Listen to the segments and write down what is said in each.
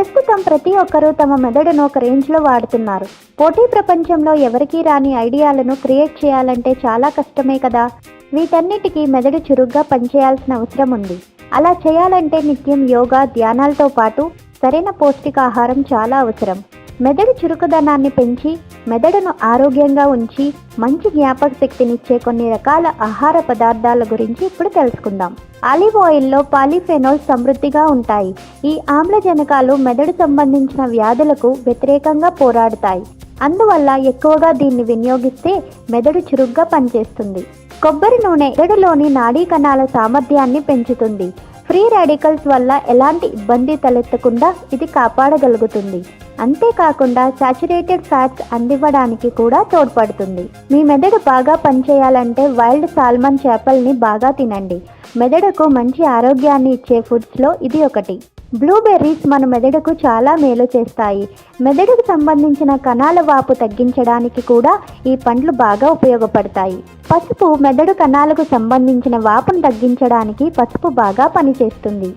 ప్రస్తుతం ప్రతి ఒక్కరూ తమ మెదడును ఒక రేంజ్లో వాడుతున్నారు. పోటీ ప్రపంచంలో ఎవరికీ రాని ఐడియాలను క్రియేట్ చేయాలంటే చాలా కష్టమే కదా. వీటన్నిటికీ మెదడు చురుగ్గా పనిచేయాల్సిన అవసరం ఉంది. అలా చేయాలంటే నిత్యం యోగా ధ్యానాలతో పాటు సరైన పౌష్టికాహారం చాలా అవసరం. మెదడు చురుకుదనాన్ని పెంచి మెదడును ఆరోగ్యంగా ఉంచి మంచి జ్ఞాపక శక్తినిచ్చే కొన్ని రకాల ఆహార పదార్థాల గురించి ఇప్పుడు తెలుసుకుందాం. ఆలివ్ ఆయిల్లో పాలిఫెనోల్ సమృద్ధిగా ఉంటాయి. ఈ ఆమ్లజనకాలు మెదడు సంబంధించిన వ్యాధులకు వ్యతిరేకంగా పోరాడతాయి. అందువల్ల ఎక్కువగా దీన్ని వినియోగిస్తే మెదడు చురుగ్గా పనిచేస్తుంది. కొబ్బరి నూనె మెదడులోని నాడీ కణాల సామర్థ్యాన్ని పెంచుతుంది. ఫ్రీ రాడికల్స్ వల్ల ఎలాంటి ఇబ్బంది తలెత్తకుండా ఇది కాపాడగలుగుతుంది. అంతేకాకుండా సాచురేటెడ్ ఫ్యాట్స్ అందివ్వడానికి కూడా తోడ్పడుతుంది. మీ మెదడు బాగా పనిచేయాలంటే వైల్డ్ సాల్మన్ చేపల్ని బాగా తినండి. మెదడుకు మంచి ఆరోగ్యాన్ని ఇచ్చే ఫుడ్స్లో ఇది ఒకటి. బ్లూబెర్రీస్ మన మెదడుకు చాలా మేలు చేస్తాయి. మెదడుకు సంబంధించిన కణాల వాపు తగ్గించడానికి కూడా ఈ పండ్లు బాగా ఉపయోగపడతాయి. పసుపు మెదడు కణాలకు సంబంధించిన వాపును తగ్గించడానికి పసుపు బాగా పనిచేస్తుంది.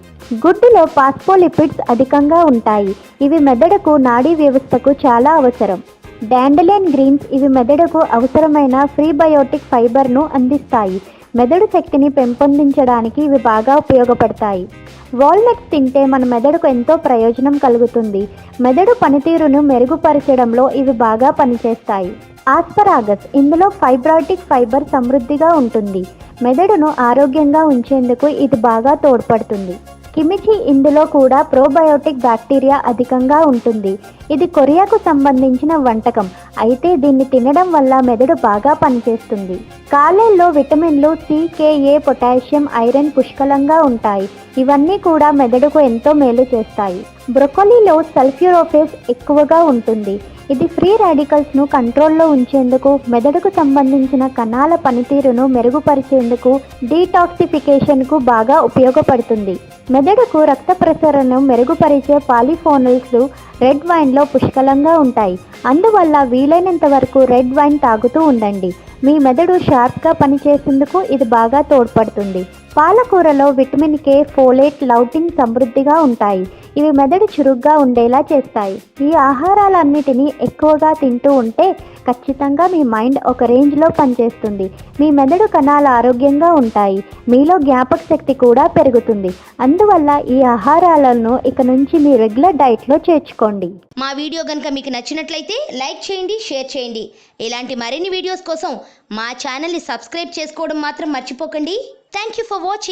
గుడ్డులో పాస్పోలిపిడ్స్ అధికంగా ఉంటాయి. ఇవి మెదడుకు నాడీ వ్యవస్థకు చాలా అవసరం. డాండలేన్ గ్రీన్స్ ఇవి మెదడుకు అవసరమైన ఫ్రీబయోటిక్ ఫైబర్ను అందిస్తాయి. మెదడు శక్తిని పెంపొందించడానికి ఇవి బాగా ఉపయోగపడతాయి. వాల్నట్స్ తింటే మన మెదడుకు ఎంతో ప్రయోజనం కలుగుతుంది. మెదడు పనితీరును మెరుగుపరచడంలో ఇవి బాగా పనిచేస్తాయి. ఆస్పరాగస్ ఇందులో ఫైబ్రాటిక్ ఫైబర్ సమృద్ధిగా ఉంటుంది. మెదడును ఆరోగ్యంగా ఉంచేందుకు ఇది బాగా తోడ్పడుతుంది. కిమిచి ఇందులో కూడా ప్రోబయోటిక్ బ్యాక్టీరియా అధికంగా ఉంటుంది. ఇది కొరియాకు సంబంధించిన వంటకం. అయితే దీన్ని తినడం వల్ల మెదడు బాగా పనిచేస్తుంది. కాలేల్లో విటమిన్లు సికేఏ పొటాషియం ఐరన్ పుష్కలంగా ఉంటాయి. ఇవన్నీ కూడా మెదడుకు ఎంతో మేలు చేస్తాయి. బ్రొకోలీలో సల్ఫ్యూరోఫేస్ ఎక్కువగా ఉంటుంది. ఇది ఫ్రీ రాడికల్స్ను కంట్రోల్లో ఉంచేందుకు మెదడుకు సంబంధించిన కణాల పనితీరును మెరుగుపరిచేందుకు డీటాక్సిఫికేషన్కు బాగా ఉపయోగపడుతుంది. మెదడుకు రక్త ప్రసరణను మెరుగుపరిచే పాలిఫోనల్స్ రెడ్ వైన్లో పుష్కలంగా ఉంటాయి. అందువల్ల వీలైనంత వరకు రెడ్ వైన్ తాగుతూ ఉండండి. మీ మెదడు షార్ప్గా పనిచేసేందుకు ఇది బాగా తోడ్పడుతుంది. పాలకూరలో విటమిన్ కే ఫోలేట్ లౌటిన్ సమృద్ధిగా ఉంటాయి. ఇవి మెదడు చురుగ్గా ఉండేలా చేస్తాయి. ఈ ఆహారాలన్నిటినీ ఎక్కువగా తింటూ ఉంటే ఖచ్చితంగా మీ మైండ్ ఒక రేంజ్లో పనిచేస్తుంది. మీ మెదడు కణాలు ఆరోగ్యంగా ఉంటాయి. మీలో జ్ఞాపక శక్తి కూడా పెరుగుతుంది. అందువల్ల ఈ ఆహారాలను ఇక నుంచి మీ రెగ్యులర్ డైట్లో చేర్చుకోండి. మా వీడియో కనుక మీకు నచ్చినట్లయితే లైక్ చేయండి షేర్ చేయండి. ఇలాంటి మరిన్ని వీడియోస్ కోసం మా ఛానల్ని సబ్స్క్రైబ్ చేసుకోవడం మాత్రం మర్చిపోకండి. Thank you for watching.